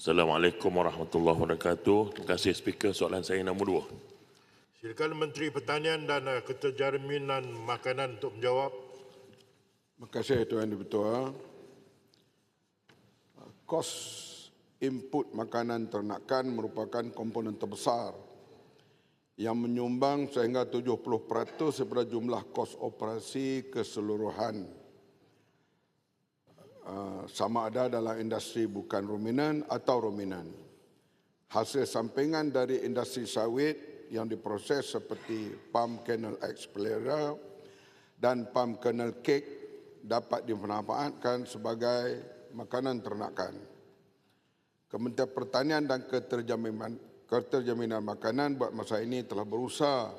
Assalamualaikum warahmatullahi wabarakatuh. Terima kasih speaker. Soalan saya nombor dua. Silakan Menteri Pertanian dan eh, Keterjaminan Makanan untuk menjawab. Terima kasih Tuan Dipertua. Kos input makanan ternakan merupakan komponen terbesar yang menyumbang sehingga 70% daripada jumlah kos operasi keseluruhan. Uh, sama ada dalam industri bukan ruminan atau ruminan. Hasil sampingan dari industri sawit yang diproses seperti palm kernel expeller dan palm kernel cake dapat dimanfaatkan sebagai makanan ternakan. Kementerian Pertanian dan Keterjaminan, Keterjaminan Makanan buat masa ini telah berusaha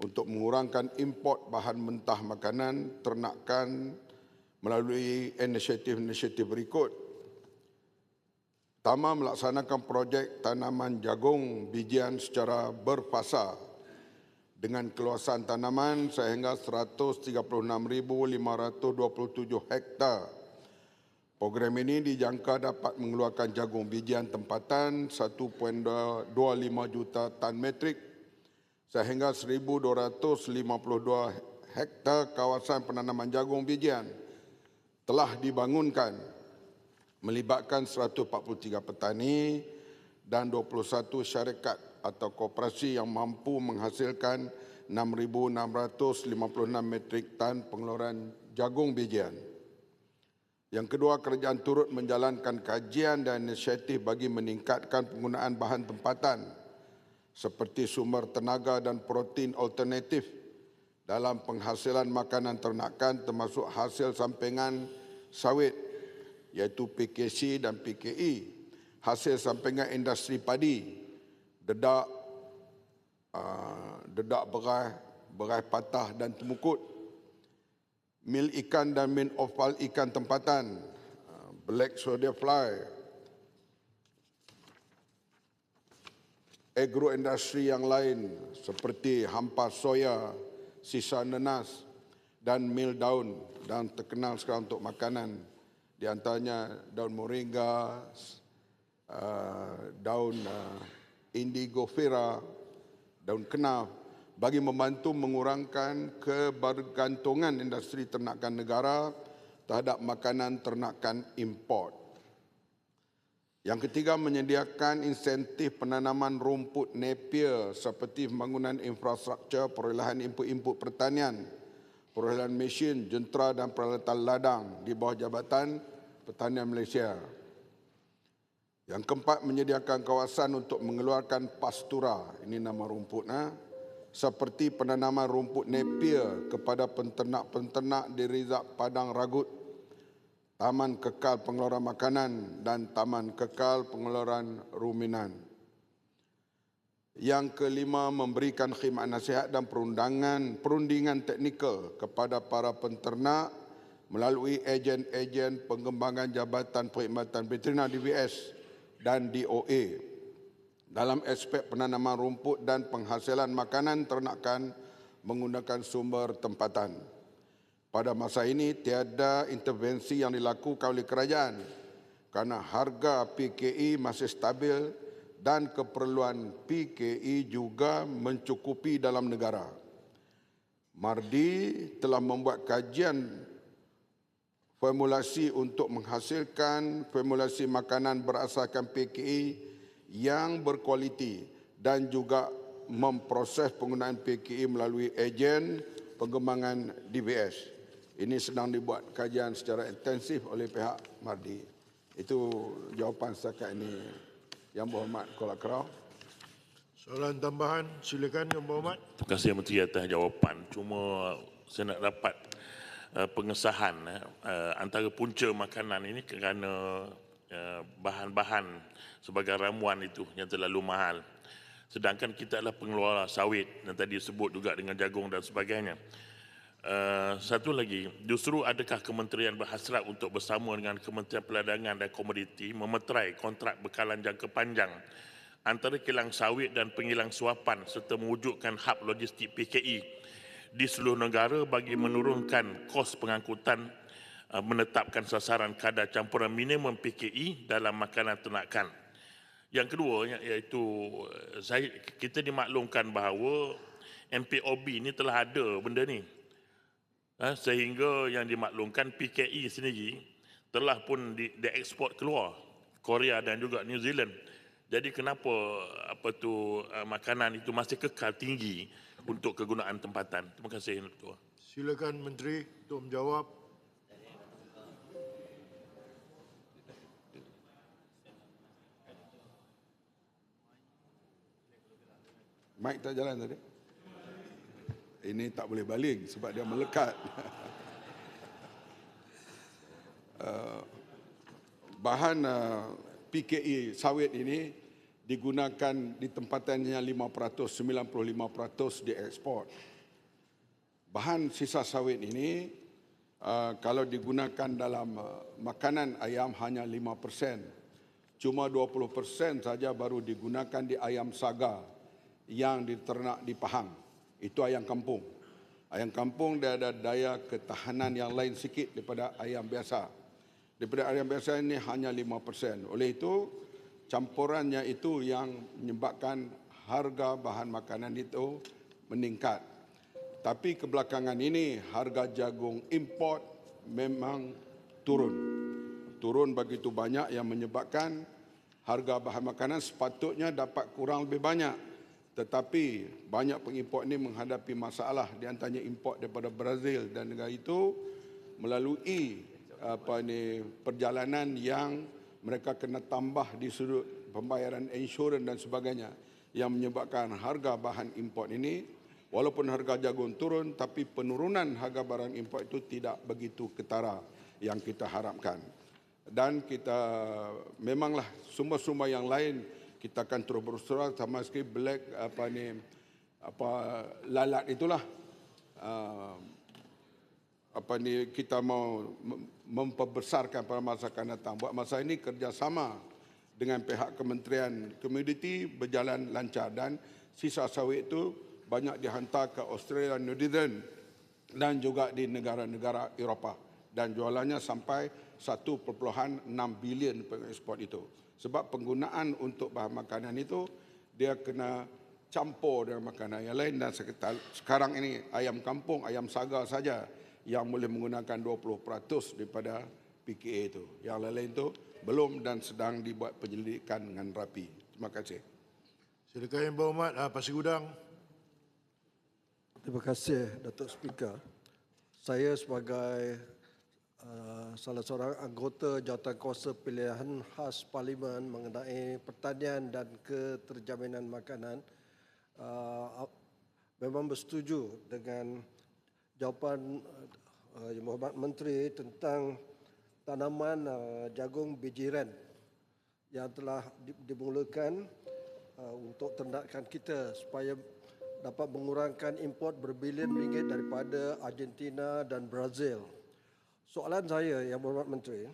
untuk mengurangkan import bahan mentah makanan ternakan melalui inisiatif-inisiatif berikut. Pertama, melaksanakan projek tanaman jagung bijian secara berfasa. Dengan keluasan tanaman sehingga 136,527 hektar Program ini dijangka dapat mengeluarkan jagung bijian tempatan 1.25 juta tan metrik sehingga 1,252 hektar kawasan penanaman jagung bijian telah dibangunkan melibatkan 143 petani dan 21 syarikat atau koperasi yang mampu menghasilkan 6,656 metrik tan pengeluaran jagung bijian. Yang kedua, kerajaan turut menjalankan kajian dan inisiatif bagi meningkatkan penggunaan bahan tempatan seperti sumber tenaga dan protein alternatif dalam penghasilan makanan ternakan termasuk hasil sampingan sawit iaitu PKC dan PKE, hasil sampingan industri padi, dedak, uh, dedak berai, berai patah dan temukut, mil ikan dan min oval ikan tempatan, uh, black soda fly, agroindustri yang lain seperti hampa soya, sisa nenas dan mil daun dan terkenal sekarang untuk makanan di antaranya daun moringa, uh, daun uh, indigo vera, daun kenaf, bagi membantu mengurangkan kebergantungan industri ternakan negara terhadap makanan ternakan import. Yang ketiga, menyediakan insentif penanaman rumput Napier seperti pembangunan infrastruktur perolehan input-input pertanian, perolehan mesin, jentera dan peralatan ladang di bawah Jabatan Pertanian Malaysia. Yang keempat, menyediakan kawasan untuk mengeluarkan pastura, ini nama rumput, nah, seperti penanaman rumput Napier kepada penternak-penternak di Rizak Padang Ragut, Taman Kekal Pengeluaran Makanan dan Taman Kekal Pengeluaran Ruminan. Yang kelima, memberikan khidmat nasihat dan perundangan, perundingan teknikal kepada para penternak melalui ejen-ejen pengembangan Jabatan Perkhidmatan Veteriner DBS dan DOA dalam aspek penanaman rumput dan penghasilan makanan ternakan menggunakan sumber tempatan. Pada masa ini tiada intervensi yang dilakukan oleh kerajaan kerana harga PKE masih stabil dan keperluan PKE juga mencukupi dalam negara. Mardi telah membuat kajian formulasi untuk menghasilkan formulasi makanan berasaskan PKE yang berkualiti dan juga memproses penggunaan PKE melalui ejen pengembangan DBS. Ini sedang dibuat kajian secara intensif oleh pihak Mardi. Itu jawapan setakat ini Yang Berhormat Kuala Kerau. Soalan tambahan, silakan Yang Berhormat. Terima kasih Menteri atas jawapan. Cuma saya nak dapat uh, pengesahan uh, antara punca makanan ini kerana uh, bahan-bahan sebagai ramuan itu yang terlalu mahal. Sedangkan kita adalah pengeluar sawit yang tadi disebut juga dengan jagung dan sebagainya. Uh, satu lagi, justru adakah kementerian berhasrat untuk bersama dengan Kementerian Perdagangan dan Komoditi memeterai kontrak bekalan jangka panjang antara kilang sawit dan pengilang suapan serta mewujudkan hub logistik PKE di seluruh negara bagi menurunkan kos pengangkutan uh, menetapkan sasaran kadar campuran minimum PKE dalam makanan ternakan. Yang kedua ya- iaitu uh, saya kita dimaklumkan bahawa MPOB ni telah ada benda ni. Ha, sehingga yang dimaklumkan PKE sendiri telah pun di, dieksport keluar Korea dan juga New Zealand. Jadi kenapa apa tu uh, makanan itu masih kekal tinggi untuk kegunaan tempatan? Terima kasih Yang Ketua. Silakan Menteri untuk menjawab. Mic tak jalan tadi. Ini tak boleh baling sebab dia melekat. Uh, bahan uh, PKE sawit ini digunakan di tempatannya 5%, 95% diekspor. Bahan sisa sawit ini uh, kalau digunakan dalam makanan ayam hanya 5%. Cuma 20% saja baru digunakan di ayam saga yang diternak di Pahang. Itu ayam kampung. Ayam kampung dia ada daya ketahanan yang lain sikit daripada ayam biasa. Daripada ayam biasa ini hanya 5%. Oleh itu, campurannya itu yang menyebabkan harga bahan makanan itu meningkat. Tapi kebelakangan ini harga jagung import memang turun. Turun begitu banyak yang menyebabkan harga bahan makanan sepatutnya dapat kurang lebih banyak. Tetapi banyak pengimport ini menghadapi masalah di antaranya import daripada Brazil dan negara itu melalui apa ni perjalanan yang mereka kena tambah di sudut pembayaran insurans dan sebagainya yang menyebabkan harga bahan import ini walaupun harga jagung turun tapi penurunan harga barang import itu tidak begitu ketara yang kita harapkan. Dan kita memanglah sumber-sumber yang lain kita akan terus berusaha sama sekali black apa ni apa lalat itulah uh, apa ni kita mau mem- memperbesarkan pada masa akan datang. Buat masa ini kerjasama dengan pihak Kementerian Komoditi berjalan lancar dan sisa sawit itu banyak dihantar ke Australia, New Zealand dan juga di negara-negara Eropah dan jualannya sampai 1.6 bilion pengekspor itu. Sebab penggunaan untuk bahan makanan itu dia kena campur dengan makanan yang lain dan sekitar, sekarang ini ayam kampung, ayam saga saja yang boleh menggunakan 20% daripada PKA itu. Yang lain-lain itu belum dan sedang dibuat penyelidikan dengan rapi. Terima kasih. Silakan Yang Berhormat uh, Pasir Gudang. Terima kasih Datuk Speaker. Saya sebagai salah seorang anggota Jawatankuasa Pilihan Khas Parlimen mengenai pertanian dan keterjaminan makanan uh, memang bersetuju dengan jawapan uh, Yang Berhormat Menteri tentang tanaman uh, jagung bijiran yang telah di- dimulakan uh, untuk ternakan kita supaya dapat mengurangkan import berbilion ringgit daripada Argentina dan Brazil. Soalan saya yang berhormat menteri,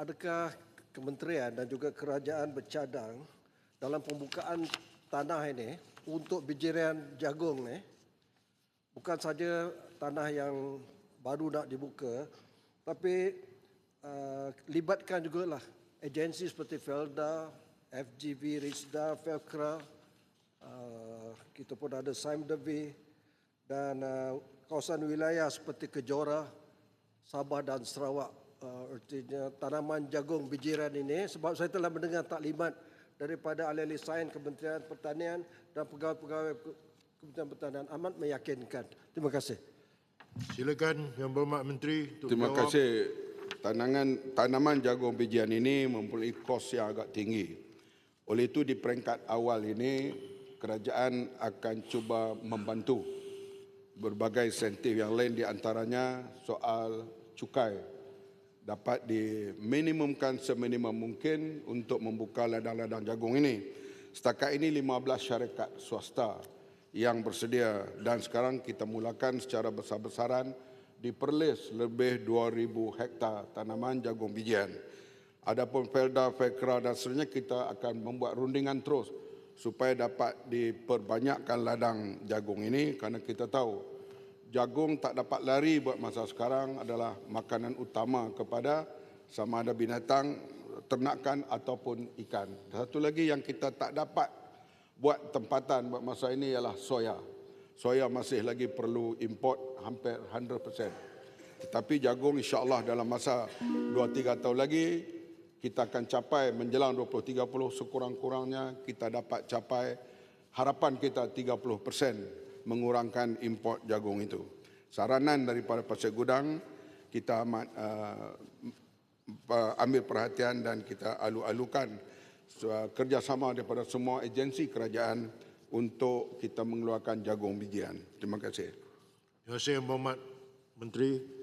adakah kementerian dan juga kerajaan bercadang dalam pembukaan tanah ini untuk bijiran jagung ni? Bukan saja tanah yang baru nak dibuka tapi uh, libatkan juga lah agensi seperti Felda, FGV, Rizda, Felcra, uh, kita pun ada SIMDV dan uh, kawasan wilayah seperti Kejora, Sabah dan Sarawak. Uh, artinya tanaman jagung bijiran ini sebab saya telah mendengar taklimat daripada ahli-ahli sains Kementerian Pertanian dan pegawai-pegawai Ke- Kementerian Pertanian amat meyakinkan. Terima kasih. Silakan Yang Berhormat Menteri untuk Terima menjawab. kasih. Tanangan tanaman jagung bijian ini mempunyai kos yang agak tinggi. Oleh itu di peringkat awal ini kerajaan akan cuba membantu berbagai insentif yang lain di antaranya soal cukai dapat diminimumkan seminimum mungkin untuk membuka ladang-ladang jagung ini. Setakat ini 15 syarikat swasta yang bersedia dan sekarang kita mulakan secara besar-besaran di Perlis lebih 2000 hektar tanaman jagung bijian. Adapun Felda, Fekra dan seterusnya kita akan membuat rundingan terus supaya dapat diperbanyakkan ladang jagung ini kerana kita tahu jagung tak dapat lari buat masa sekarang adalah makanan utama kepada sama ada binatang, ternakan ataupun ikan. Satu lagi yang kita tak dapat buat tempatan buat masa ini ialah soya. Soya masih lagi perlu import hampir 100%. Tetapi jagung insya-Allah dalam masa 2-3 tahun lagi kita akan capai menjelang 2030 sekurang-kurangnya kita dapat capai harapan kita 30% mengurangkan import jagung itu. Saranan daripada Pasir Gudang kita amat uh, ambil perhatian dan kita alu-alukan uh, kerjasama daripada semua agensi kerajaan untuk kita mengeluarkan jagung bijian. Terima kasih. Terima kasih Berhormat Menteri.